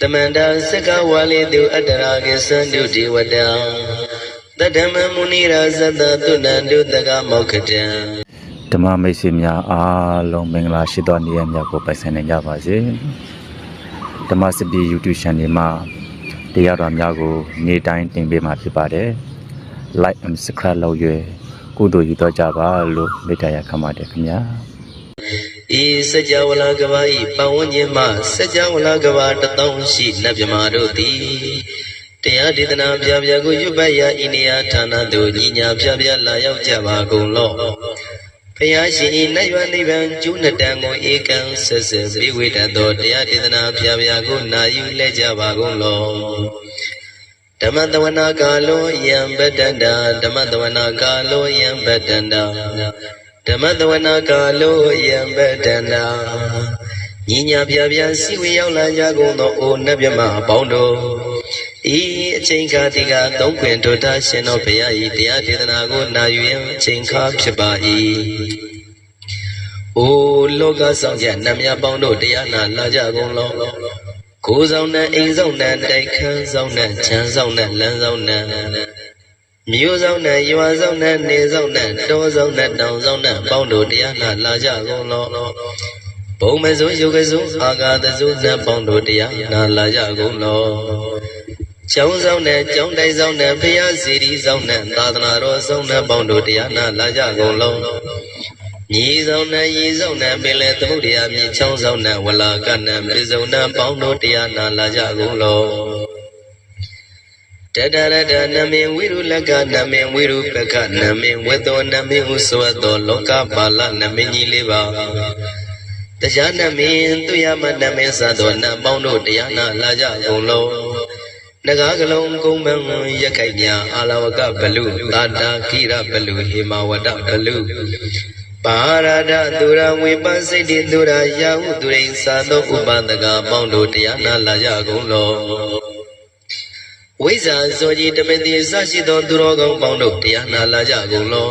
တမန္တာစကဝါလိတုအတ္တရာကေသန္တုဒေဝတံတတ္တမမုနိရာဇတသုဏန္တုတကမောက္ခတံဓမ္မမိတ်ဆွေများအားလုံးမင်္ဂလာရှိသောနေ့ရက်များကိုပိုင်ဆိုင်နိုင်ကြပါစေဓမ္မစပီ YouTube Channel မှာတရားတော်များကို နေ့တိုင်းတင်ပေးမှာဖြစ်ပါတယ် Like and Subscribe လုပ်ရွယ်ကုသိုလ်ယူတော့ကြပါလို့မေတ္တာရခံပါတယ်ခင်ဗျာ ဤစัจ java လာကဘာဤပတ်ဝန်းကျင်မှစัจ java လာကဘာတသောရှိနတ်မြမာတို့သည်တရားဒေသနာပြပြကိုရွတ်ပတ်ရာဤနေရာဌာနသို့ညီညာပြပြလာရောက်ကြပါကုန်လော့ဘုရားရှင်ဤနတ်ရွာနိဗ္ဗာန်ကျူးနှစ်တန်ကိုဧကံဆက်ဆက်ပြေဝေတတ်သောတရားဒေသနာပြပြကိုနာယူလဲကြပါကုန်လော့ဓမ္မတဝနာကာလောယံပတ္တန္တာဓမ္မတဝနာကာလောယံပတ္တန္တာ ဓမ္မတဝနာကာလောယံပတ္တနာညီညာပြပြစီဝေရောက်လာကြကုန်သောအိုနတ်မြမအပေါင်းတို့ဤအချိန်ခါတိကသုံးခွင်တို့တာရှင်တော်ဘုရားဤတရားဒေသနာကိုနာယူရန်အချိန်ခါဖြစ်ပါ၏အိုလောကဆောင်ကြနတ်မြပေါင်းတို့တရားနာလာကြကုန်လောကိုယ်ဆောင်နဲ့အိမ်ဆောင်နဲ့တိုက်ခန်းဆောင်နဲ့ခြံဆောင်နဲ့လမ်းဆောင်နဲ့ မြို့ဆောင်နဲ့ရွာဆောင်နဲ့နေဆောင်နဲ့တောဆောင်နဲ့တောင်ဆောင်နဲ့ပေါင်းတို့တရားနာလာကြကုန်လောဘုံမစိုးယုတ်ကစိုးအာဂါတစိုးနဲ့ပေါင်းတို့တရားနာလာကြကုန်လောကျောင်းဆောင်နဲ့ကျောင်းတိုက်ဆောင်နဲ့ဖျားစီရီဆောင်နဲ့သာသနာတော်ဆောင်နဲ့ပေါင်းတို့တရားနာလာကြကုန်လောညီဆောင်နဲ့ရီဆောင်နဲ့ပင်လေသမုဒ္ဒရာမြေချောင်းဆောင်နဲ့ဝလာကနဲ့ပြေစုံနဲ့ပေါင်းတို့တရားနာလာကြကုန်လော တတရတနမေဝိရုလကနမေဝိရုပကနမေဝေသောနမေဟုသောသောလောကပါလနမေကြီးလေးပါတရားနမေသူယမနမေသသောနတ်ပေါင်းတို့တရားနာလာကြကုန်လုံးနဂါကလုံးကုံပံရခိုင်မြအာလဝကဘလူသာတာခိရဘလူဟေမဝတဘလူပါရဒသူရဝေပစိတ်တိသူရယာဟုသူရိသာသောဥပဒကပေါင်းတို့တရားနာလာကြကုန်လုံး ဝိဇ္ဇာဇောကြီးတမတိစရှိသောသူတော်ကောင်းပေါင်းတို့တရားနာလာကြကုန်လော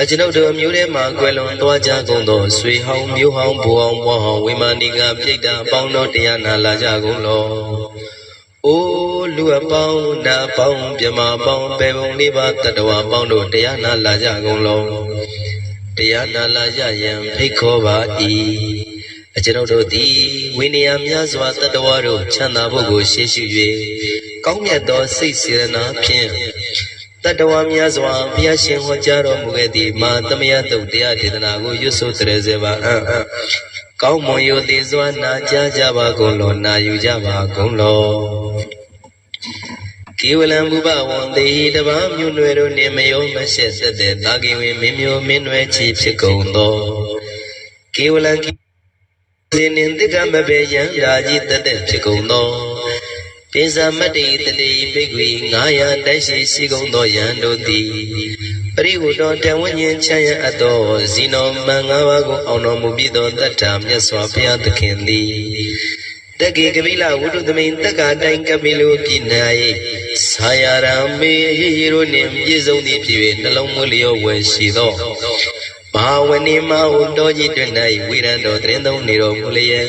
အကျွန်ုပ်တို့မျိုးထဲမှာကွယ်လွန်သွားကြကုန်သောဆွေဟောင်းမျိုးဟောင်းဘူဟောင်းဘွားဟောင်းဝိမာနိကပြိတ္တာအပေါင်းတို့တရားနာလာကြကုန်လောအိုးလူအပေါင်းနာအပေါင်းမြမအပေါင်းပေပုံလေးပါတတဝအပေါင်းတို့တရားနာလာကြကုန်လောတရားနာလာကြရန်ဖိတ်ခေါ်ပါ၏အကျွန်ုပ်တို့သည်ဝိနည်းများစွာတတဝတို့ချမ်းသာဖို့ကိုရှေ့ရှု၍ ကောင်းမြတ်သောစိတ်စေတနာဖြင့်တတဝများစွာဘုရားရှင်ဟောကြားတော်မူခဲ့သည့်မာသမယတုတ်တရားဒေသနာကိုရွတ်ဆိုတရစေပါအံ့အံ့ကောင်းမွန်ရိုသေစွာနာကြားကြပါကုန်လောနာယူကြပါကုန်လောကေဝလံဘုဘဝံတေဟိတဘာမြို့နွယ်တို့နှင့်မယောမရှက်ဆက်တဲ့သာကေဝင်မင်းမျိုးမင်းနွယ်ချီဖြစ်ကုန်သောကေဝလံကိစေနင်တိကမဘေယံရာကြီးတသက်ဖြစ်ကုန်သော ပိဇာမတ္တိတလေဘိက္ခွေ900တိုက်ရှိရှိကုန်သောယံတို့သည်ပရိဝတ္တောတဝဉ္ဉ္ချမ်းရအပ်သောဇီနောမံ၅ပါးကိုအောင်တော်မူပြီးသောတတ္ထာမြတ်စွာဘုရားသခင်သည်တက္ကေကပိလဝုဒ္ဓသမိန်တက္ကတိုင်ကပိလိုပြည်၌သာယာရမေရေရိုနှင့်ပြည့်စုံသည်ဖြစ်၍နှလုံးမွေးလျောဝယ်ရှိသောမဟာဝဏိမဟုတောကြီးတွင်၌ဝိရံတော်တရင်သုံးနေတော်မူလျက်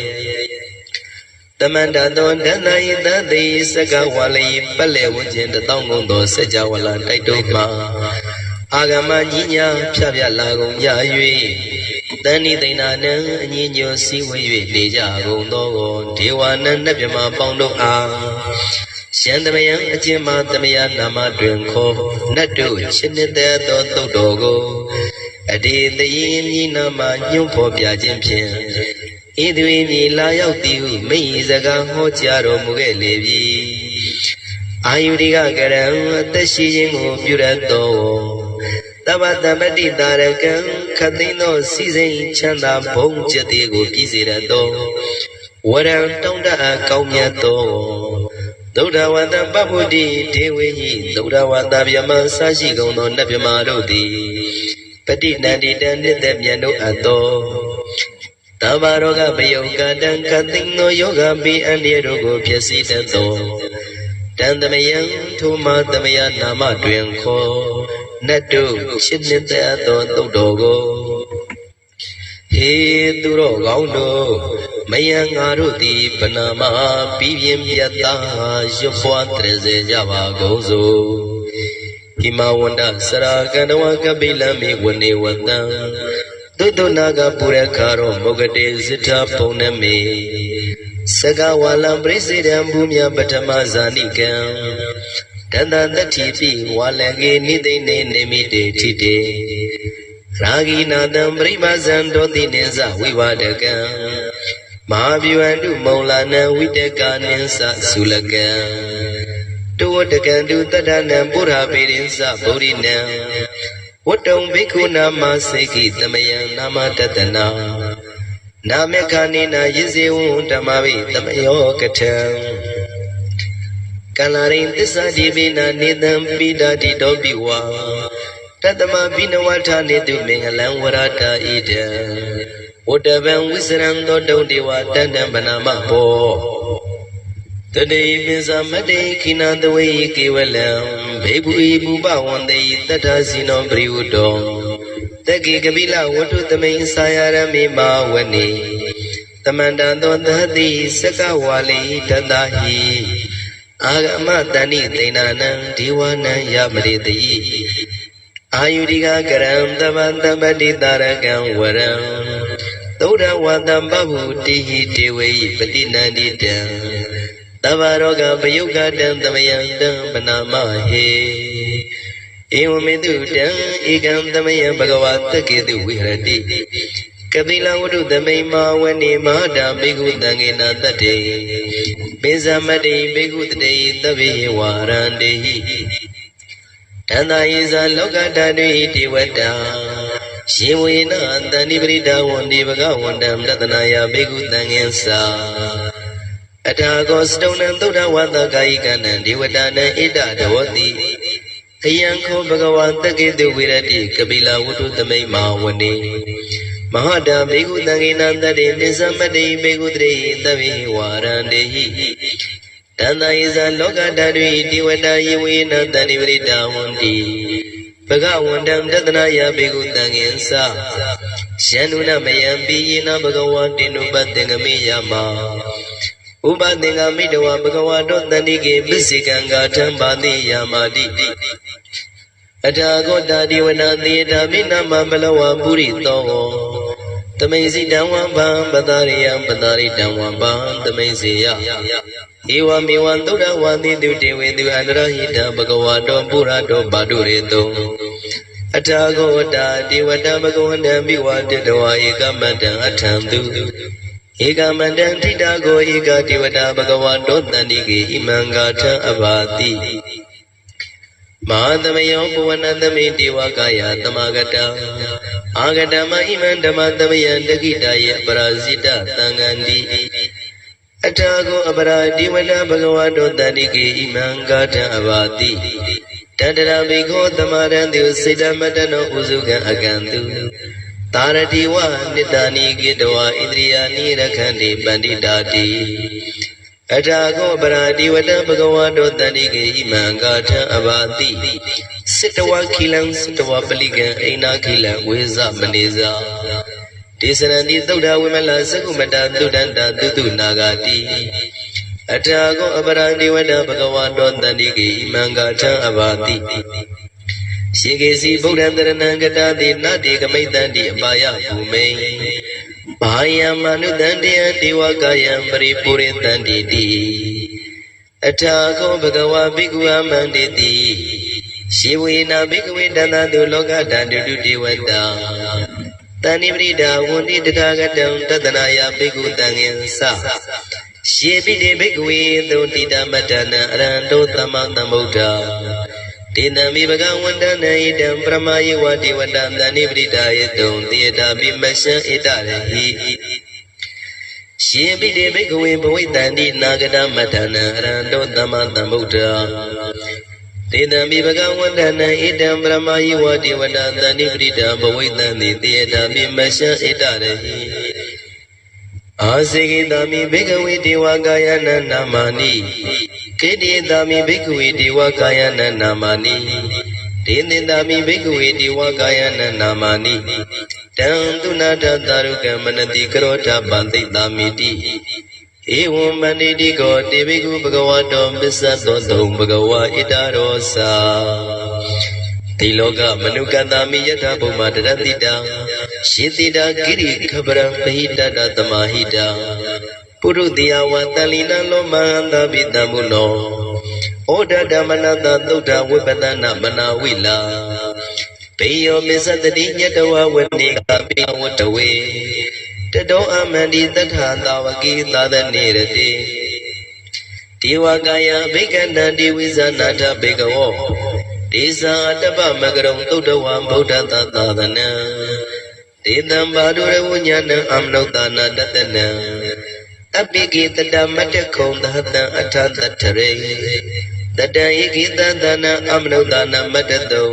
တမန္တသောဒန္တယတသိစကဝါလယပက်လေဝဉ္ခြင်းတသောင်းကုန်သောစัจ java လာတိုက်တို့မှာအာဂမကြီးညာဖြတ်ဖြတ်လာကုန်ကြ၍တန်ဤသိဏနံအညီညွတ်စည်းဝေး၍နေကြကုန်သောဒေဝနံနတ်မြမပေါင်းတို့အားရှန္တမယံအကျဉ်မသမယနာမတွင်ခေါ်နတ်တို့ရှင်းတဲ့သောသုတ်တော်ကိုအတေတယေမြည်နာမှာညွန့်ဖော်ပြခြင်းဖြင့် ဣဒွေမြည်လာရောက်သည်ဟုမိတ်စကားဟောကြားတော်မူခဲ့လေပြီအာယုရိကကရံအသက်ရှိခြင်းကိုပြုရသောတပ္ပတပတိတာရကံခသိန်းသောစီစိန်ချမ်းသာဘုံကျက်သေးကိုပြည့်စေရသောဝရံတောင်းတအပ်ကောင်းမြတ်သောသုဒ္ဓဝတ္တပဗုဒ္ဓိဒေဝေဟိသုဒ္ဓဝတ္တဗျမဆာရှိကုန်သောနတ်ဗျမတို့သည်ပฏิနန္တိတံနှစ်သက်မြတ်တို့အပ်သော တမ္မာရောဂပယုတ်ကတံကသိင်သောယောဂပိအန္တရာတို့ကိုဖြစ်စေတတ်သောတန်သမယံထိုမသမယနာမတွင်ခေါ်နတ်တို့ရှင်းနှစ်သက်သောတုတ်တော်ကိုဟေသူတော်ကောင်းတို့မယံငါတို့သည်ဗနာမပြီးပြင်းပြတ်သားရွတ်ပွားတရစေကြပါကုန်စို့ဟိမဝန္တစရာကန္တဝကပိလမိဝနေဝတံ သုတ္တနာကပုရခါရောမုဂတေဇိထပုံနမေစကဝါလံပရိစေတံဘူမြပထမဇာနိကံတန္တတတိပိဝါလကေနိသိနေနေမိတေထိတေရာဂိနာတံပရိမဇံတောတိနိသဝိဝဒကံမဟာဗျဝန္တုမုံလာနံဝိတကာနိသသုလကံတောဝတကံတုတတ္တနံပုရပေရိသဗုရိနံ ဝတ္တုံဘိက္ခုနာမစေကိတမယံနာမတတနာနာမေခာနိနာယဇေဝံဓမ္မဝိတမယောကထံကလရိန်သစ္စာဒီပိနာနေတံပိဒာတိတောပိဝါတတမပိနဝထာနေတုမင်္ဂလံဝရတာဣဒံဝတ္တဗံဝိစရံသောတုံတေဝတန္တံဗနာမဘော တတေပိသမတေခိနာတဝေကေဝလံဘေဘူဤဘူပဝန္တေတတ္ထစီနောပရိဝတ္တောတက္ကေကပိလဝတ္ထုသမိန်ဆာယရမေမဝနေတမန္တံသောသတိစကဝါလိတတဟိအာဂမတဏိသိဏနံဒီဝနံယမရိတိအာယုရိကကရံတမံတပတိတာရကံဝရံသုဒ္ဓဝတံပဗုတိဟိတေဝေယပတိနန္တိတံ တဗ္ဗရောဂပယုကတံသမယံတံပနာမဟေဧဝမေတုတံဧကံသမယံဘဂဝတကေတုဝိဟရတိကပိလဝတ္ထုသမိန်မာဝနေမဟာတာဘေကုတံငေနတတ္တေပိဇမတိဘေကုတတေသဗ္ဗေဝါရန္တေဟိတန္တာယေဇာလောကဓာတုဟိတေဝတာယေဝေနတန္တိပရိဒဝန္တိဘဂဝန္တံတတနာယဘေကုတံငင်္စာ အထာကောစတုံနံသုဒ္ဓဝါဒကာယိကနံဒေဝတာနံဣဒဒဝတိအယံခောဘဂဝါတကေတုဝိရတိကပိလဝတ္ထုသမိန်မာဝနေမဟာတံဘေကုတံငေနတတေနိသမတိဘေကုတရေသဗ္ဗေဝါရန္တေဟိတန္တယေဇာလောကဓာတုတိဝတယေဝေနတန္တိပရိဒဝန္တိဘဂဝန္တံတတနာယဘေကုတံငင်္စာယန္နုနမယံပိယေနဘဂဝါတိနုပတ္တေငမေယမ ဥပသင်္ကမိတဝဘဂဝါတောတန္တိကေပစ္စေကံဂါထံပါတိယာမာတိအထာဂောတာဒီဝနာသေတာမိနမဘလဝပုရိသောသမိန်စီတံဝံဗံပတရိယံပတရိတံဝံဗံသမိန်စီယဧဝမေဝံသုဒ္ဓဝါတိတုတေဝေသူအန္တရဟိတဘဂဝါတောပုရတောဘာတုရေတုအထာဂောတာဒီဝတံဘဂဝန္တံမိဝတေတဝါဧကမတံအထံသူ ဧကမတံထိတာကိုဧကတိဝတာဘဂဝါတောတန္တိကေဣမံဂါထံအဘာတိမဟာသမယောပဝနသမိတေဝကာယသမဂတံအာဂတမဣမံဓမ္မသမယံတကိတယေပရာဇိတသံဃန္တိအထာကိုအပရာတိဝတဘဂဝါတောတန္တိကေဣမံဂါထံအဘာတိတတရဘိခောသမရံတုစေတမတနောဥစုကံအကံတု တာရတိဝနိတ္တနိကေတဝဣန္ဒြိယာနိရခန္တိပန္တိတာတိအထာကောပရာတိဝတဘဂဝါတောတန္တိကေဣမံဂါထံအဘာတိစိတဝခိလံစိတဝပလိကံအိနာခိလံဝေဇမနေဇာဒေသရန္တိသုဒ္ဓဝိမလသကုမတသုဒ္ဒန္တသုတုနာဂတိအထာကောအပရာတိဝတဘဂဝါတောတန္တိကေဣမံဂါထံအဘာတိ ရှိကေစီဗုဒ္ဓံတရဏံကတာတိနတေကမိတ္တန္တိအပါယဘူမိန်ဘာယံမနုတန္တယဒေဝကာယံပရိပုရိတန္တိတိအထာခောဘဂဝါဘိက္ခုအမန္တိတိရှိဝေနာဘိက္ခဝေတန္တတုလောကတန္တုတုဒေဝတာတဏိပရိဒာဝန္တိတထာဂတံတတနာယဘိက္ခုတံငင်္စရှေပိတိဘိက္ခဝေသုတိတမတ္တနံအရဟံတောသမ္မာသမ္ဗုဒ္ဓ တေနံမိဘဂဝန္တနဣတံပရမယေဝတိဝတ္တသဏိပရိဒါယေတုံတေတာပိမရှံဣတရဟိရှင်ပိတေဘိကဝေဘဝိတန္တိနာဂတမတ္ထနံအရဟံတောသမ္မာသမ္ဗုဒ္ဓတေတံမိဘဂဝန္တနဣတံပရမယေဝတိဝတ္တသဏိပရိဒါဘဝိတန္တိတေတာပိမရှံဣတရဟိအာစေကိတာမိဘေကဝေဒေဝကာယနာနာမာနိ ကေတိတာမိဘေကဝေဒေဝကာယနာနာမာနိဒေသင်တာမိဘေကဝေဒေဝကာယနာနာမာနိတံသူနာတသာရုကမနတိကရောဓပန္တိတာမိတိဧဝံမဏိတိကောတေဘိကုဘဂဝတောပစ္စသောတုံဘဂဝါဣတရောစာတိလောကမနုကတမိယထာဘုမတရတိတာရှေတိတာဂိရိခပရံပဟိတတသမာဟိတာ ပုရုတိယဝတလိနလောမန္တပိတမုနောဩဒဓမ္မနတသုဒ္ဓဝိပဒနာမနာဝိလာဘေယောမစ္စတတိညတဝဝနေကပိဝတဝေတတောအမန္တိတထသာဝကိသာသနေရတိဒေဝကာယဘိက္ခဏံဒီဝိဇာနာထဘေကဝောဒေဇာတပ္ပမကရုံသုဒ္ဓဝံဗုဒ္ဓတသာသနံဒေတံဘာဒုရဝဉာဏံအမနုဿာနာတတနံ အပိကိတတမတ္တခုံသဟတံအထတထရေတတံဧကိတသနာအမနုဿာနာမတ္တတုံ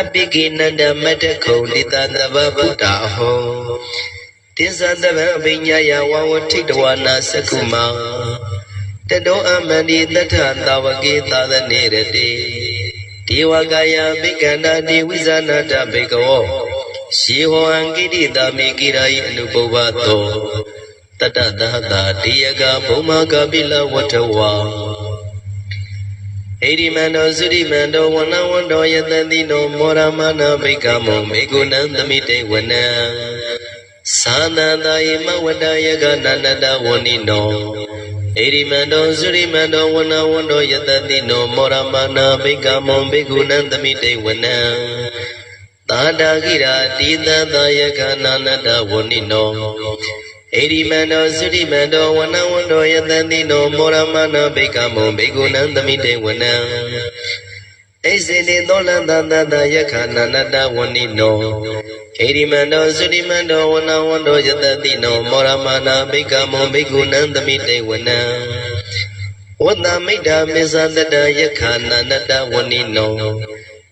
အပိကိနန္ဒမတ္တခုံလိတသဗ္ဗဗုဒ္ဓဟောတိသတဗံအပိညာယဝဝထိတဝနာသကုမတတောအမန္တိတထသာဝကေသာသနေရတိဒေဝကာယဘိက္ခန္တာတိဝိဇာနာတဘေကဝောရှေဟောအံကိတိတာမေကိရာယအနုပုဗ္ဗသော တတသဟတာတေယကဘုံမကပိလဝတ္ထဝါဣရိမန္တောသုရိမန္တောဝနဝန္တောယတတိနောမောရမနာဘိကမောမေကုဏံသမိတေဝနံသာနန္တာယမဝတ္တယကနန္တတဝဏိနောဣရိမန္တောသုရိမန္တောဝနဝန္တောယတတိနောမောရမနာဘိကမောမေကုဏံသမိတေဝနံသာတာကိရာတိတသယကနာနတဝဏိနော ဣရိမန္တောသုရိမန္တောဝနဝန္တောယတတိနောမောရမနာဘိကမောဘေကုဏံသမိတေဝနံဣစေတိသောလန္တတတယခာနန္တဝဏိနောဣရိမန္တောသုရိမန္တောဝနဝန္တောယတတိနောမောရမနာဘိကမောဘေကုဏံသမိတေဝနံဝတ္တမိတ္တာမေဇတတယခာနန္တဝဏိနော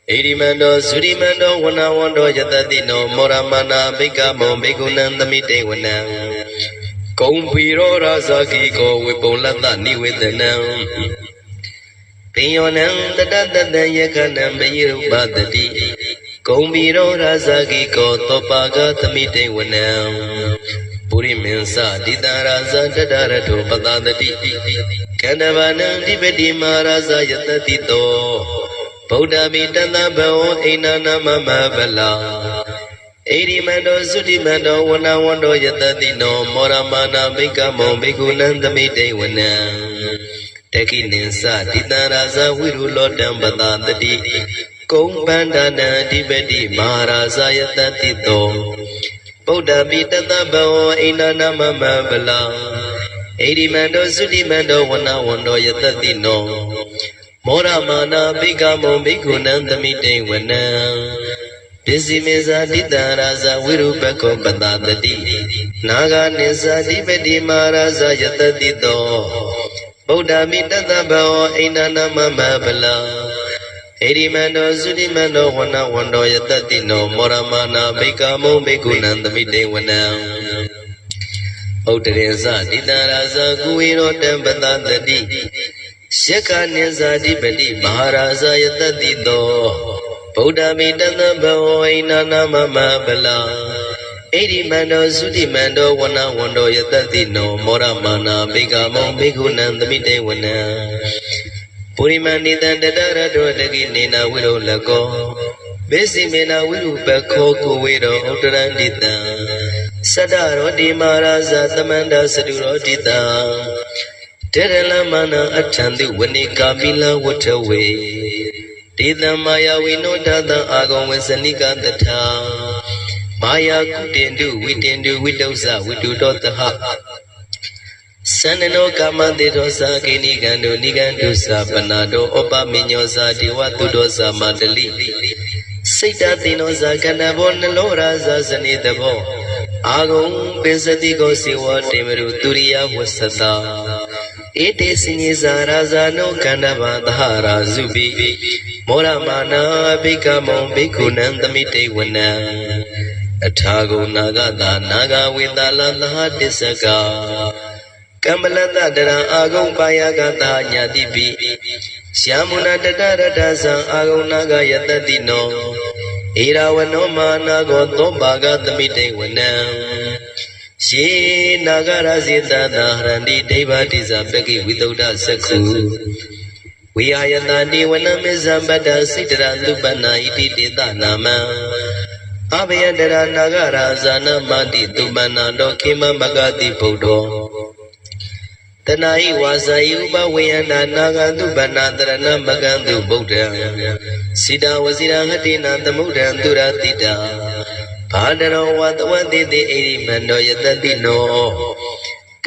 ဣရိမန္တောသုရိမန္တောဝနဝန္တောယတတိနောမောရမနာဘိကမောဘေကုဏံသမိတေဝနံ ကုံဖီရောရာဇာကိကောဝေပုံလတ္တနိဝေဒနံပိယောနံတတတတယခဏံပယိရုပတတိဂုံမီရောရာဇာကိကောသောပါကသမိတေဝနံပုရိမင်းစတိတရာဇတတရထုပတတတိကန္တဗနံဒီပတိမာရာဇယတတိတောဗုဒ္ဓမိတတဘဝအိနာနာမမဗလာ ဣရိမန္တောသုတိမန္တောဝနဝန္တောယတတိနောမောရမနာဘိကမောဘိကုဏံသမိတေဝနံတခိနိသတိတရာဇဝိရုလောတံပတတတိကုံပန္ဒနာအဓိပတိမဟာရာဇယတတိတောဗုဒ္ဓပိတတဘဝအိနာနာမမဗလာဣရိမန္တောသုတိမန္တောဝနဝန္တောယတတိနောမောရမနာဘိကမောဘိကုဏံသမိတေဝနံ ပစ္စည်းမေဇာတိတရာဇဝိရုပကောပတတတိနာဂာနိဇာတိပတိမာရာဇယတတိတောဗုဒ္ဓမိတတဘောအိန္ဒနာမမဗလာဣရိမန္တောသုတိမန္တောဝနဝန္တောယတတိနောမောရမနာဘိကမောဘိကုဏံသမိတေဝနံဥဒ္ဒရေဇတိတရာဇကုဝေရောတံပတတတိရှက္ခနိဇာတိပတိမဟာရာဇယတတိတော ဗုဒ္ဓမိတသဘဝိနာနာမမဗလာဣရိမန္တောသုတိမန္တောဝနဝန္တောယတတိနောမောရမနာဘေကမောဘေကုဏံသမိတေဝနံပုရိမဏိတံတတရတောတကိနေနာဝိရောလကောဘေစီမေနာဝိရုပခောကိုဝေရောဥတရန္တိတံသတ္တရောတိမာရာဇသမန္တစတုရောတိတံတေရလမနအထံတိဝနိကာပိလဝထဝေ ဒေသမာယဝိနောဒတံအာဂံဝေစနိကတထာမာယာကုတင်တုဝိတင်တုဝိတုဇဝိတုတောတဟသန္နနောကာမတေသောသာကိနိကံတုနိကံတုသာပနာတောဩပမိညောသာဒေဝတုတောသာမတလိစိတ်တသိနောသာကန္နဘောနလောရာသာဇနိတဘောအာဂုံပင်စတိကိုစေဝတေမရုသူရိယဝဆတာ ဧတေစညေဇာရာဇာနောကန္နဘာသဟရာဇုပိမောရမာနာဘိကမောဘိက္ခုနံသမိတေဝနံအထာဂုနာဂတာနာဂဝေတလသဟတစ္စကကမ္မလတတရံအာဂုံပါယကတာညာတိပိရှာမုဏတတရတသံအာဂုဏနာဂယတတိနောဧရာဝနောမာနာကောသောပါကသမိတေဝနံ ယေနာဂရစေတနာဟရန္တိဒိဗ္ဗတိဇပကိဝိသုဒ္ဓသက္ခုဝိဟာယတတိဝနမေဇံပတ္တစိတ္တရသုပ္ပနာဣတိတေတနာမံအဘယတရနာဂရာဇာနမတိသုပ္ပနာတောခေမမဂတိဗုဒ္ဓောတဏှာဤဝါစာယဥပဝေယနာနာဂတုဗနာတရဏမကံတုဗုဒ္ဓံစိတဝစီရဟတိနာသမုဒ္ဒံသူရတိတာ ဘာဒရောဝတဝတိတိအိရိမန္တောယတတိနော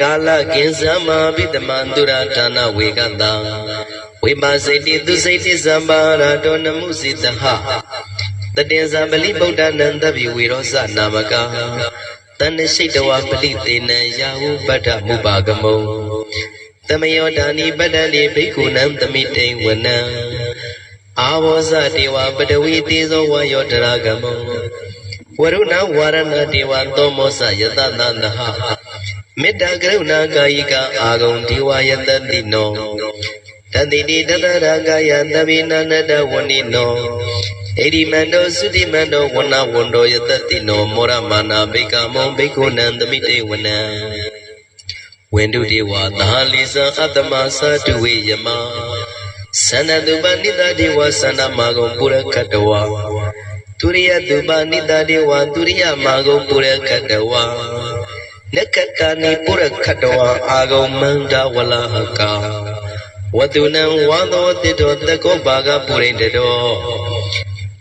ကာလကင်္စမဘိတမန္တုရဌာနဝေကတံဝိပါစိတိသူစိတိသမ္ပါရတောနမှုစိတဟတတေဇာပလိဗုဒ္ဓနံတပိဝေရောဇနာမကတဏ္ဍရှိတဝပလိသေနံယာဟုပတ္ထမုပါကမုံသမယောဒာနိပတ္တလိဘိက္ခုနံသမိတိံဝနံအာဘောဇတေဝပတဝီတေဇောဝယောတရာဂမံ ဝရုဏဝရဏတေဝသောမောဇယတသန္တဟမေတ္တာကရုဏာကာယိကအာဂုံဒေဝယတတိနောတတိတိတတရာကာယသဗ္ဗိနာနတဝဏိနောဣရိမန္တောသုတိမန္တောဝနဝန္တောယတတိနောမောရမာနာဘိကမောဘိက္ခုနံသမိတေဝနံဝန္တုတေဝသာလိဇံအတ္တမသတုဝေယမသန္နတုပနိတတေဝသန္နမာဂုံပုရခတဝ သူရိယတုပနိတတေဝသူရိယမာဂုံပုရခတဝနက္ခကနိပုရခတဝအာဂုံမန္တဝလဟကဝတုနံဝါသောတိတောတကောဘာဂပုရိတတော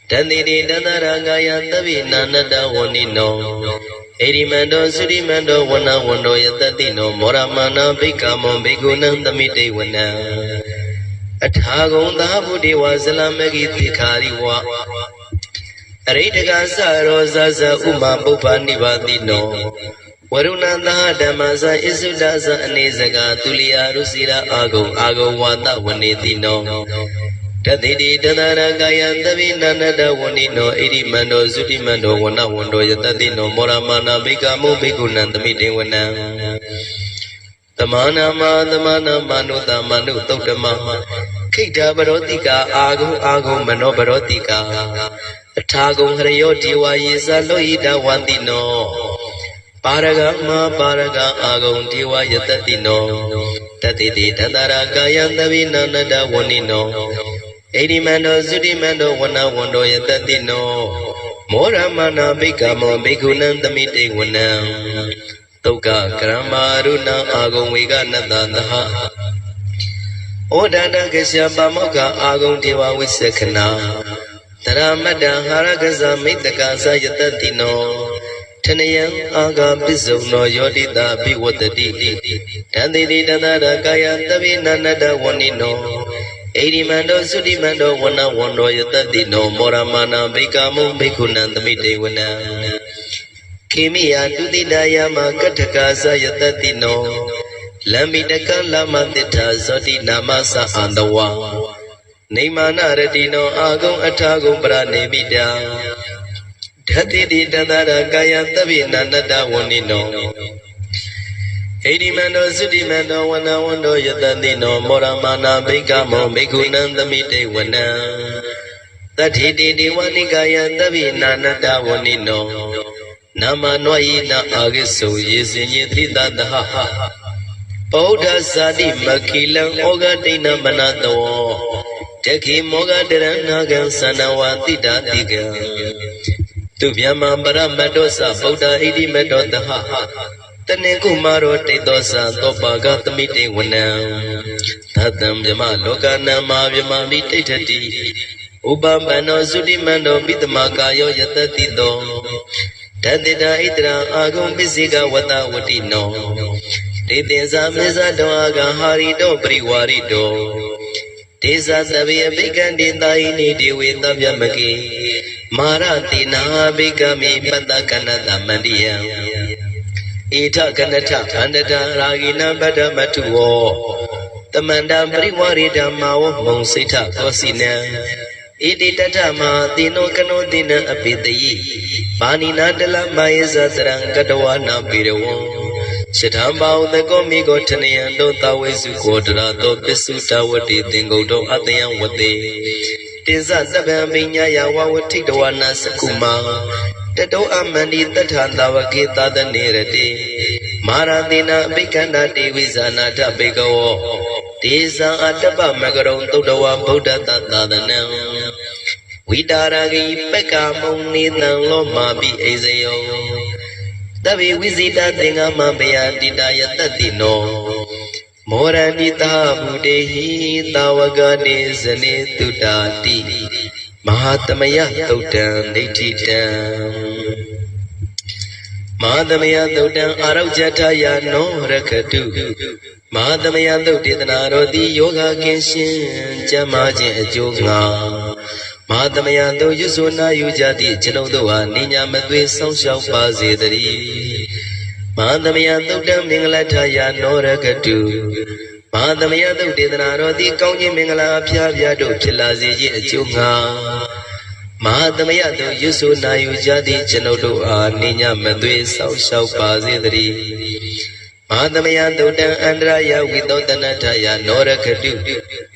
တန္တိတိတန္တရာဂာယသဗ္ဗိနာနတဝဏိနောဣရိမန္တောသုရိမန္တောဝနဝန္တောယတတိနောမောရမာနာဘိက္ခမောဘိက္ခုနံသမိတေဝနံအထာဂုံသာဗုဒ္ဓဝါဇလမဂိတိခာရိဝ အရိတကသရောဇဇဥမာပုပ္ပနိဗ္ဗာတိနောဝရုဏသာဓမ္မဇဣစုဒဇအနေစကာသူလျာရုစီရာအာဂုံအာဂုံဝါဒဝနေတိနောတတိတိတသရကာယံသဗိနန္တဝဏိနောဣရိမန္တောသုတိမန္တောဝနဝန္တောယတတိနောမောရမာနာဘိကမောဘိက္ခုနံသမိတေဝနံတမနာမသမနာမနုသမနုသုတ်တမခိတ္တပရောတိကာအာဂုံအာဂုံမနောပရောတိကာ အထာဂုံဟရယောဒီဝါယေဇလောဟိတဝန္တိနောပါရဂမပါရဂအာဂုံဒီဝါယတတိနောတတိတိတတရာကာယံသဗိနန္တဝဏိနောဣတိမန္တောသုတိမန္တောဝနဝန္တောယတတိနောမောရမနာဘိက္ခမောဘိက္ခုနံသမိတေဝနံတုတ်ကကရမရုဏအာဂုံဝေကနတသဟဩဒန္တကရှပမောက္ခအာဂုံဒေဝဝိသခနာ တရမတ္တဟာရကဇမိတ္တကသယတတိနောထနယံအာဂပစ္စုံနောယောတိတာဘိဝတ္တိတန္တိတိတန္တရကာယသဗ္ဗိနန္တဝဏိနောဣရိမန္တောသုတိမန္တောဝနဝန္တောယတတိနောမောရမာနာဘိက္ခမုဘိက္ခုနံသမိတေဝနံခေမိယတုတိတယမကတ္ထကာသယတတိနောလမ္မိတကလမတိထာဇောတိနာမသအန္တဝ နေမာနရတိနောအာဂုံအထာဂုံပရနေမိတံဓတ္တိတိတန္တရကာယသဗ္ဗိနန္တဝဏိနောဣတိမန္တောသုတိမန္တောဝနဝန္တောယတတိနောမောရမာနာဘိက္ခမောဘိက္ခုနံသမိတေဝနံတတိတိဒီဝနိကာယသဗ္ဗိနာနတဝဏိနောနာမနောယိနာအာဂိစုယေစင်ညေတိတတဟဟဗုဒ္ဓဇာတိမခိလံဩဃတိဏမနတောတ ခိမောဃတရဏဂံသနဝတိတာတိကံသူဗျမပရမတ္တောသဗုဒ္ဓဣတိမတ္တောတဟတနေကုမာရောတိတ်သောသသောပါကသမိတေဝနံသတ္တံမြမလောကနံမာမြမမိတိဋ္ဌတိဥပပန္နောသုတိမန္တောပိတမကာယောယတတိတောတတိတာဣတရံအာဂုံပစ္စေကဝတဝတိနောဒေတေဇာမေဇတောအာဂံဟာရိတောပရိဝါရိတော ဒေဇာသဗေအဘိကံတေတာယိနေဒေဝေတဗျမကေမာရတိနာဘိကမိပတ္တကနတမန္တိယံဣထကနထခန္တတရာဂိနဗဒ္ဓမထုဝောတမန္တပရိဝရိဓမ္မာဝမုံစိဋ္ဌသောစီနံဣတိတထမဟာတိနောကနောတိနံအပိတယိဘာနိနာတလမယေဇသရံကတဝနာပိရဝံ ရှထံဘာဝတကောမိကိုထနယံတောတဝေစုကိုတရာတောပစ္စုတဝတိသင်္ကုတ်တောအတယံဝတေဣတင်စသဗ္ဗံပိညာယဝဝထိတဝနာစကုမာတတောအမန္တိတထသာဝကေသာသနေရတိမာရတိနာအဘိက္ခန္တာတေဝိဇာနာထဘေကဝောဒေဇံအတ္တပမကရုံသုတ္တဝဗုဒ္ဓတသာသနံဝိတာရဂိပက္ကမုံနေတံလောမာပိအိဇယော တဗေဝိဇိတသင်္ဃမဘယတိတယတတိနောမောရဏိတာဘုဒေဟိတာဝကနေဇနေတုတာတိမဟာသမယသုတ်တံဒိဋ္ဌိတံမဟာသမယသုတ်တံအာရုဇထယာနောရခတုမဟာသမယသုတ်တေသနာရောတိယောဂကင်းရှင်ကျမ်းမာခြင်းအကျိုးငါ မဟာသမယသုတ်ရွစွနာယူကြသည့်ကျွန်ုပ်တို့ဟာနိညာမသွေဆောင်းလျှောက်ပါစေတည်းမဟာသမယသုတ်တံမင်္ဂလထယာနောရခတုမဟာသမယသုတ်ဒေသနာတော်သည်ကောင်းခြင်းမင်္ဂလာအဖျားဖျားတို့ဖြစ်လာစေခြင်းအကျိုးငါမဟာသမယသုတ်ရွဆိုနာယူကြသည့်ကျွန်ုပ်တို့အားနိညာမသွေဆောက်ရှောက်ပါစေတည်းမဟာသမယသုတ်တံအန္တရာယဝိသောတနထယနောရခတု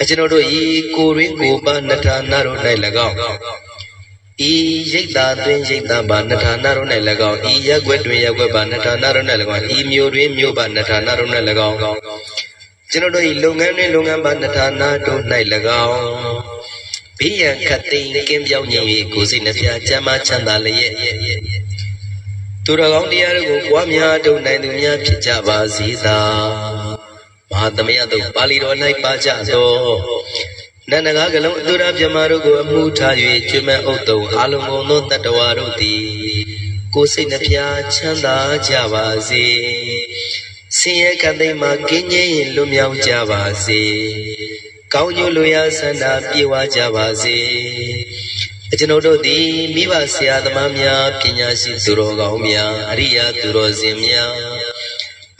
အကျွန်ုပ်တို့ဤကိုရင်းကိုပါနထာနာတို့၌၎င်းဤရိတ်တာတွင်ရိတ်တာပါနထာနာတို့၌၎င်းဤရက်ွက်တွင်ရက်ွက်ပါနထာနာတို့၌၎င်းဤမျိုးတွင်မျိုးပါနထာနာတို့၌၎င်းကျွန်တော်တို့ဤလုပ်ငန်းတွင်လုပ်ငန်းပါနထာနာတို့၌၎င်းဘေးရန်ခတ်သိမ်းကင်းပြောင်းခြင်း၍ကိုယ်စိတ်နှပြချမ်းသာချမ်းသာလျက်သူတော်ကောင်းတရားတို့ကိုပွားများထုတ်နိုင်သူများဖြစ်ကြပါစေသာ မဟာသမယတို့ပါဠိတော်၌ပါကြသောနန္ဒကားကလုံးအတုရပြမတို့ကိုအမှုထား၍ကျွမ်းမဲ့ဥတုံအလုံးစုံသောတတ္တဝါတို့သည်ကိုယ်စိတ်နှပြချမ်းသာကြပါစေဆင်းရဲကပ်သိမ်းမှကင်းငြိမ်းလွတ်မြောက်ကြပါစေကောင်းကျိုးလိုရာဆန္ဒပြေဝကြပါစေအကျွန်ုပ်တို့သည်မိဘဆရာသမားများပညာရှိသူတော်ကောင်းများအရိယာသူတော်စင်များမ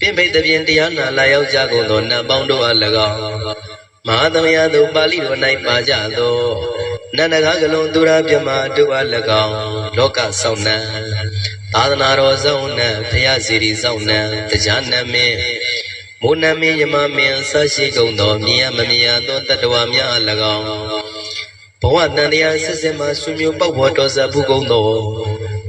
ပြင့်ပိတ်သဖြင့်တရားနာလာရောက်ကြကုန်သောနတ်ပေါင်းတို့အား၎င်းမဟာသမယတို့ပါဠိတော်၌ပါကြသောနန္ဒကားကလုံးသူရပြမတို့အား၎င်းလောကဆောင်နှံသာသနာတော်ဆောင်နှံဘုရားစီရီဆောင်နှံတရားနာမင်းမိုးနမင်းယမမင်းဆရှိကုန်သောမြင်ရမမြင်ရသောတတ္တဝါများအား၎င်းဘဝတန်တရားဆက်ဆက်မှဆွေမျိုးပေါက်ဘောတော်ဆက်ဘူးကုန်သော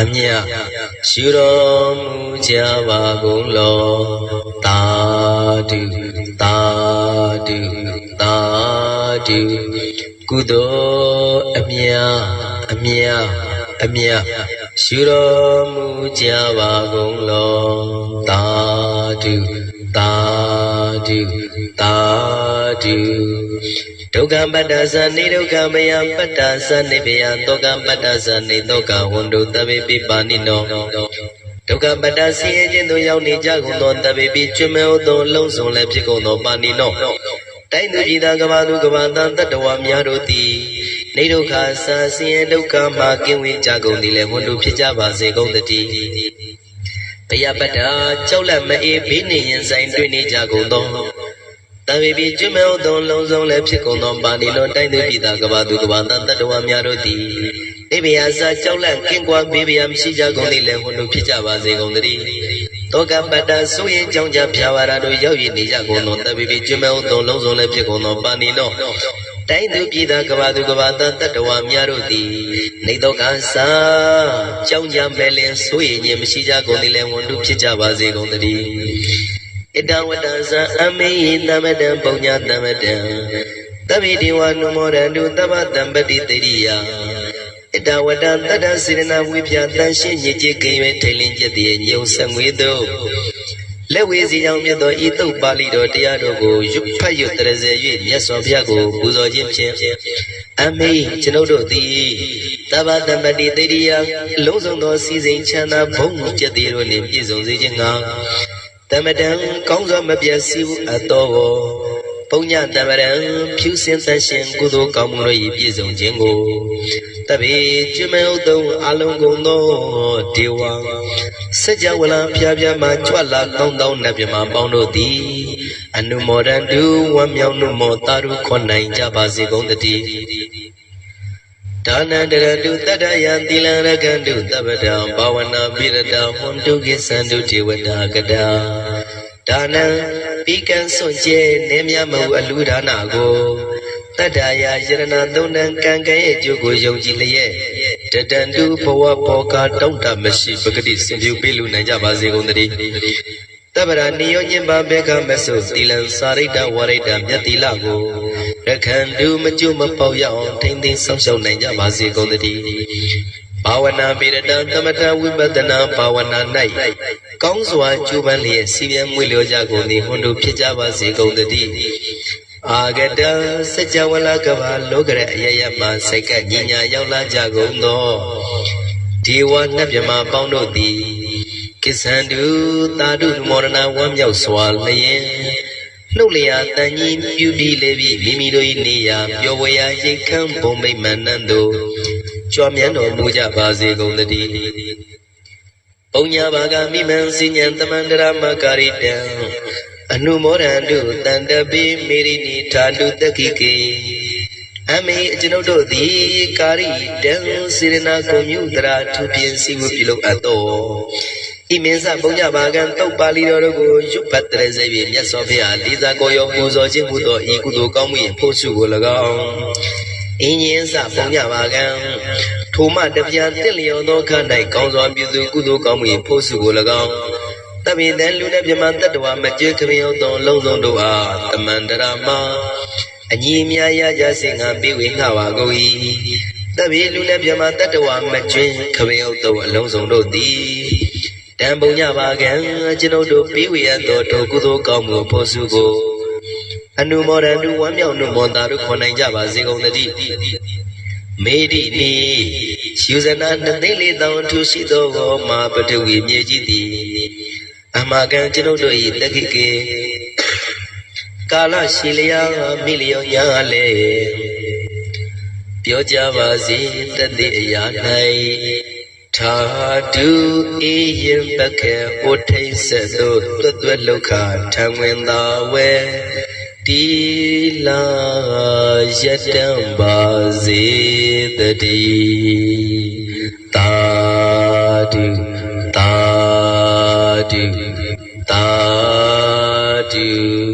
အမြယူတော်မူကြပါကုန်လောသာဓုသာဓုသာဓုကုသိုလ်အမြအမြအမြယူတော်မူကြပါကုန်လောသာဓုသာဓုသာဓု ဒုက္ခပတ္တသနေဒုက္ခမယပတ္တသနေဘယသောကပတ္တသနေသောကဝန္တုတဗေပိပါဏိနောဒုက္ခပတ္တဆင်းရဲခြင်းသို့ရောက်နေကြကုန်သောတဗေပိကျွမေဥသောလုံးစုံလည်းဖြစ်ကုန်သောပါဏိနောတိုင်းသူပြည်သားကဘာသူကဘာသားတတ္တဝါများတို့သည်နေဒုက္ခဆာဆင်းရဲဒုက္ခမှကင်းဝေးကြကုန်သည်လေဝန်တို့ဖြစ်ကြပါစေကုန်တည်းတရားပတ္တာကြောက်လန့်မအေးဘေးနေရင်ဆိုင်တွေ့နေကြကုန်သော တံဝေပြီးကျွမဲဥသောလုံးစုံလည်းဖြစ်ကုန်သောပါဏိလွန်တိုင်းသူပြည်သားကဘာသူကဘာသားတတ္တဝါများတို့သည်နေဗျာစာကြောက်လန့်ကင်းကွာဘေးဗျာမရှိကြကုန်သည်လေဝန်တို့ဖြစ်ကြပါစေကုန်တည်းတောကပတ္တာဆိုရင်ကြောင့်ကြဖြာဝါရတို့ရောက်ရည်နေကြကုန်သောတံဝေပြီးကျွမဲဥသောလုံးစုံလည်းဖြစ်ကုန်သောပါဏိလောတိုင်းသူပြည်သားကဘာသူကဘာသားတတ္တဝါများတို့သည်နေတော့ကစာကြောင့်ကြမဲ့လင်ဆိုရင်ခြင်းမရှိကြကုန်သည်လေဝန်တို့ဖြစ်ကြပါစေကုန်တည်း ဣတဝတ္တဇံအမေယသမတံပုံညာသမတံသဗ္ဗေဒေဝနုမောရန္တုသဗ္ဗတံပတိတေရိယဣတဝတ္တတတ္တစေရနာဝိပြတန်ရှင်းညစ်ကြေးကိ၍ထိန်လင်းကျက်တည်းညုံဆက်ငွေတို့လက်ဝေစီကြောင့်မြတ်သောဤတုတ်ပါဠိတော်တရားတော်ကိုရွတ်ဖတ်ရွတ်တရစေ၍မြတ်စွာဘုရားကိုပူဇော်ခြင်းဖြင့်အမေကျွန်ုပ်တို့သည်သဗ္ဗတံပတိတေရိယအလုံးစုံသောစီစဉ်ချမ်းသာဘုံကျက်တည်းတို့နှင့်ပြည့်စုံစေခြင်းငှာ တမတံကောင်းစွာမပြတ်စီဘူးအတော်ကိုပုံညတမရံဖြူစင်သရှင်ကုသိုလ်ကောင်းမှုတို့၏ပြည့်စုံခြင်းကိုတပိကျွမေဥတုံအလုံးကုန်သောဒေဝစัจ java လာဖျားဖျားမှကြွလာကောင်းသောနတ်မြမပေါင်းတို့သည်အနုမောဒန္တုဝမ်းမြောက်နုမောတာရုခွန်နိုင်ကြပါစေကုန်တည်း ဒါနန္တရတုတတ္တယသီလရကန္တုသဗ္ဗတံဘာဝနာပိရတဟွန်တုကိသန္တုဒေဝတာကတာဒါနံပိကံစွန့်ကျဲနေမြမဟုအလူဒါနာကိုတတ္တယာယရဏသုံးတန်ကံကံရဲ့အကျိုးကိုယုံကြည်လျက်တတန္တုဘဝဘောကတောင့်တမရှိပဂတိစင်ပြုပေးလူနိုင်ကြပါစေကုန်သတည်း တဗ္ဗရာနိယောညင်ပါဘေကမဆုသီလံစာရိတ္တဝရိတ္တမြတ်တိလကိုရခန္တုမကျွမပေါရအောင်ထိမ့်သိမ်းဆောင်ရှောက်နိုင်ကြပါစေကုန်သတည်းဘာဝနာပိရတသမထဝိပဿနာဘာဝနာ၌ကောင်းစွာကျူးပန်းလျက်စီပြန်မွေလျောကြကုန်သည်ဟွန်တို့ဖြစ်ကြပါစေကုန်သတည်းအာဂတစัจ java လာကဘာလောကရအယယမစိတ်ကညညာရောက်လာကြကုန်သောဒေဝနတ်မြမပေါင်းတို့သည် ကိစ္ဆန္တုတာတုမောရဏဝမ်းမြောက်စွာလျင်နှုတ်လျာတန်ကြီးပြုပြီးလေပြီမိမိတို့၏နေရာပျော်ဝေရာရိတ်ခမ်းဘုံမိတ်မန္နန်တို့ကြွမြန်းတော်မူကြပါစေကုန်သတည်းပုံညာဘာဂမိမံစဉ္ဉံတမန္တရမကာရိတံအနုမောဒန္တုတန္တပိမေရိနိထာတုတက္ခိကေအမေအကျွန်ုပ်တို့သည်ကာရိတံစေရနာကုံမြုတရာသူပြင်းစီဝပြုလုပ်အပ်တော် ဤမင်းစပုံညဘာကံတုတ်ပါဠိတော်တို့ကိုရွတ်ဖတ်တဲ့စေပြီးမြတ်စွာဘုရားလေးစားကိုရောပူဇော်ခြင်းဟူသောဤကုသိုလ်ကောင်းမှု၏ဖို့စုကို၎င်းအင်းရင်စပုံညဘာကံထိုမှတပြားတင့်လျော်သောခန္ဓာ၌ကောင်းစွာပြုသူကုသိုလ်ကောင်းမှု၏ဖို့စုကို၎င်းတပိတန်လူနဲ့ပြမတတ္တဝမကျေခမယောသောလုံးစုံတို့အားတမန္တရာမအညီအမြရကြစင်ကပြေဝေငှပါကုန်၏တပိလူနဲ့ပြမတတ္တဝမကျွင်းခမယောသောအလုံးစုံတို့သည် တံပုံညပါကံကျွန်ုပ်တို့ပြေဝေရသောထိုကုသိုလ်ကောင်းမှုဖို့စုကိုအနုမောဒန္တုဝမ်းမြောက်နုမောတာတို့ခေါ်နိုင်ကြပါစေကုန်သတည်းမေဒီနီယူဇနာနှစ်သိန်းလေးတောင်ထူရှိသောဘောမာပထဝီမြေကြီးသည်အမကံကျွန်ုပ်တို့၏တက္ခိကေကာလရှိလျာမိလျောညာလေပြောကြပါစေတသက်အရာ၌ သာဓုအေးရင်ပကေဩထိတ်ဆက်သို့တွတ်တွတ်လောက်ခထံဝင်သာဝဲတီလာယတံပါစေတည်းသာဓုသာဓုသာဓု